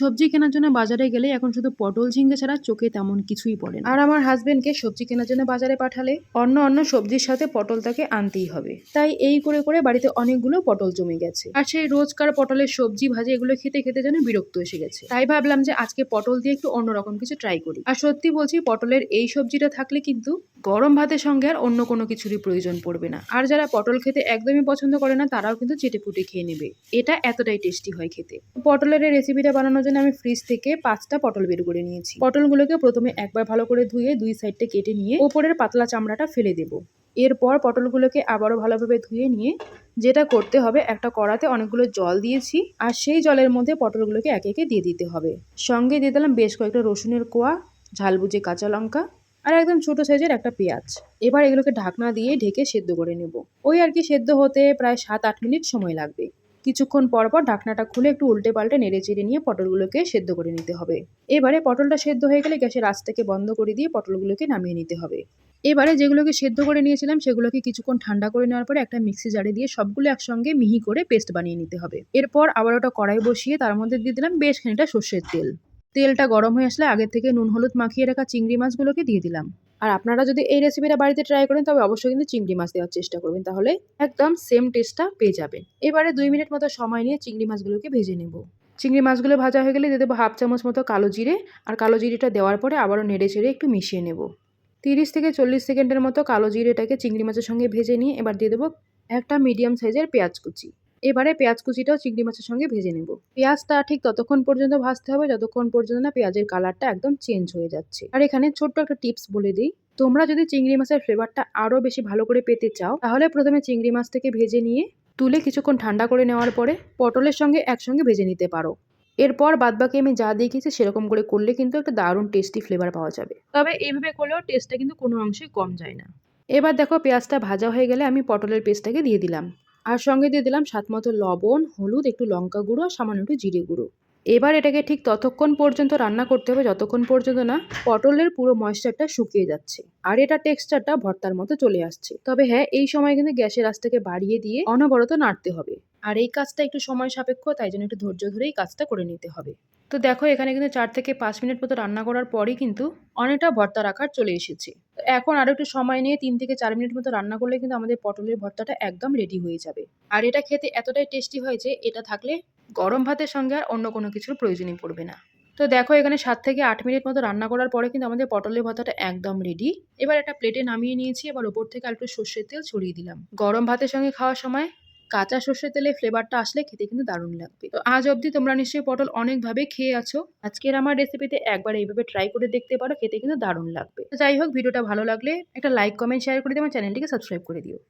সবজি কেনার জন্য বাজারে গেলে এখন শুধু পটল, ঝিঙ্গে ছাড়া চোখে তেমন কিছুই পড়ে আর আমার হাজবেন্ডকে সবজি কেনার জন্য বাজারে পাঠালে অন্য অন্য সবজির সাথে পটল তাকে আনতেই হবে। তাই এই করে করে বাড়িতে অনেকগুলো পটল জমে গেছে। আর সেই রোজকার পটলের সবজি, ভাজি এগুলো খেতে খেতে যেন বিরক্ত এসে গেছে। তাই ভাবলাম যে আজকে পটল দিয়ে একটু অন্যরকম কিছু ট্রাই করি। আর সত্যি বলছি, পটলের এই সবজিটা থাকলে কিন্তু গরম ভাতের সঙ্গে আর অন্য কোনো কিছুরই প্রয়োজন পড়বে না। আর যারা পটল খেতে একদমই পছন্দ করে না, তারাও কিন্তু চেটে পুটে খেয়ে নেবে। এটা এতটাই টেস্টি হয় খেতে। পটলের রেসিপিটা বানানোর জন্য আমি ফ্রিজ থেকে পাঁচটা পটল বের করে নিয়েছি। পটলগুলোকে প্রথমে একবার ভালো করে ধুয়ে দুই সাইডটা কেটে নিয়ে ওপরের পাতলা চামড়াটা ফেলে দেবো। এরপর পটলগুলোকে আবারও ভালোভাবে ধুয়ে নিয়ে যেটা করতে হবে, একটা কড়াতে অনেকগুলো জল দিয়েছি আর সেই জলের মধ্যে পটলগুলোকে একে একে দিয়ে দিতে হবে। সঙ্গে দিয়ে দিলাম বেশ কয়েকটা রসুনের কোয়া ঝালবুজে কাঁচা লঙ্কা আর একদম ছোট সাইজের একটা পেঁয়াজ। এবার এগুলোকে ঢাকনা দিয়ে ঢেকে সেদ্ধ করে নেব। ওই আর কি সেদ্ধ হতে প্রায় সাত আট মিনিট সময় লাগবে। কিছুক্ষণ পর পর ঢাকনাটা খুলে একটু উল্টে পাল্টে নেড়ে চেড়ে নিয়ে পটলগুলোকে সেদ্ধ করে নিতে হবে। এবারে পটলটা সেদ্ধ হয়ে গেলে গ্যাসের আঁচটাকে বন্ধ করে দিয়ে পটলগুলোকে নামিয়ে নিতে হবে। এবারে যেগুলোকে সেদ্ধ করে নিয়েছিলাম সেগুলোকে কিছুক্ষণ ঠান্ডা করে নেওয়ার পরে একটা মিক্সি জারে দিয়ে সবগুলো একসঙ্গে মিহি করে পেস্ট বানিয়ে নিতে হবে। এরপর আবার ওটা কড়াই বসিয়ে তার মধ্যে দিয়ে দিলাম বেশ খানিকটা সর্ষের তেল। তেলটা গরম হয়ে আসলে আগের থেকে নুন, হলুদ মাখিয়ে রাখা চিংড়ি মাছগুলোকে দিয়ে দিলাম। আর আপনারা যদি এই রেসিপিটা বাড়িতে ট্রাই করেন, তবে অবশ্যই কিন্তু চিংড়ি মাছ দেওয়ার চেষ্টা করবেন। তাহলে একদম সেম টেস্টটা পেয়ে যাবেন। এবারে দুই মিনিট মতো সময় নিয়ে চিংড়ি মাছগুলোকে ভেজে নেব। চিংড়ি মাছগুলো ভাজা হয়ে গেলে দিয়ে দেবো হাফ চামচ মতো কালো জিরে। আর কালো জিরেটা দেওয়ার পরে আবারও নেড়ে চেড়ে একটু মিশিয়ে নেব। তিরিশ থেকে চল্লিশ সেকেন্ডের মতো কালো জিরেটাকে চিংড়ি মাছের সঙ্গে ভেজে নিয়ে এবার দিয়ে দেবো একটা মিডিয়াম সাইজের পেঁয়াজ কুচি। এবারে পেঁয়াজ কুচিটাও চিংড়ি মাছের সঙ্গে ভেজে নেব। পেঁয়াজটা ঠিক ততক্ষণ পর্যন্ত ভাজতে হবে, যতক্ষণ পর্যন্ত না পেঁয়াজের কালারটা একদম চেঞ্জ হয়ে যাচ্ছে। আর এখানে ছোট্ট একটা টিপস বলে দিই, তোমরা যদি চিংড়ি মাছের ফ্লেভারটা আরও বেশি ভালো করে পেতে চাও, তাহলে প্রথমে চিংড়ি মাছটাকে ভেজে নিয়ে, তুলে কিছুক্ষণ ঠান্ডা করে নেওয়ার পরে পটলের সঙ্গে একসঙ্গে ভেজে নিতে পারো। এরপর বাদবাকি আমি যা দেখিয়েছি সেরকম করে করলে কিন্তু একটা দারুণ টেস্টি ফ্লেভার পাওয়া যাবে। তবে এইভাবে করলেও টেস্টটা কিন্তু কোনো অংশেই কম যায় না। এবার দেখো পেঁয়াজটা ভাজা হয়ে গেলে আমি পটলের পেস্টটাকে দিয়ে দিলাম। আর সঙ্গে দিয়ে দিলাম স্বাদ মতো লবণ, হলুদ, একটু লঙ্কা গুঁড়ো আর সামান্য একটু জিরে গুঁড়ো। এবার এটাকে ঠিক ততক্ষণ পর্যন্ত রান্না করতে হবে, যতক্ষণ পর্যন্ত না পটলের পুরো ময়েশ্চারটা শুকিয়ে যাচ্ছে আর এটা টেক্সচারটা ভর্তার মতো চলে আসছে। তবে হ্যাঁ এই সময় কিন্তু গ্যাসের আঁচটাকে বাড়িয়ে দিয়ে অনবরত নাড়তে হবে। আর এই কাজটা একটু সময় সাপেক্ষ, তাই জন্য একটু ধৈর্য ধরেই কাজটা করে নিতে হবে। তো দেখো, এখানে কিন্তু চার থেকে পাঁচ মিনিট মতো রান্না করার পরই কিন্তু অনেকটা ভর্তার আকার চলে এসেছে। এখন আরও একটু সময় নিয়ে তিন থেকে চার মিনিট মতো রান্না করলে কিন্তু আমাদের পটলের ভর্তাটা একদম রেডি হয়ে যাবে। আর এটা খেতে এতটাই টেস্টি হয় যে এটা থাকলে গরম ভাতের সঙ্গে আর অন্য কোনো কিছুর প্রয়োজনই পড়বে না। তো দেখো এখানে সাত থেকে আট মিনিট মতো রান্না করার পরে কিন্তু আমাদের পটলের ভর্তাটা একদম রেডি এবার একটা প্লেটে নামিয়ে নিয়েছি, এবার ওপর থেকে আর একটু সর্ষের তেল ছড়িয়ে দিলাম। গরম ভাতের সঙ্গে খাওয়ার সময় কাঁচা সর্ষের তেলে ফ্লেভারটা আসলে খেতে কিন্তু দারুণ লাগবে। তো আজ অবধি তোমরা নিশ্চয়ই পটল অনেকভাবে খেয়ে আছো। আজকের আমার রেসিপিতে একবার এইভাবে ট্রাই করে দেখতে পারো, খেতে কিন্তু দারুণ লাগবে। যাই হোক, ভিডিওটা ভালো লাগলে একটা লাইক কমেন্ট শেয়ার করে দিয়ে আমার চ্যানেলটিকে সাবস্ক্রাইব করে দিও।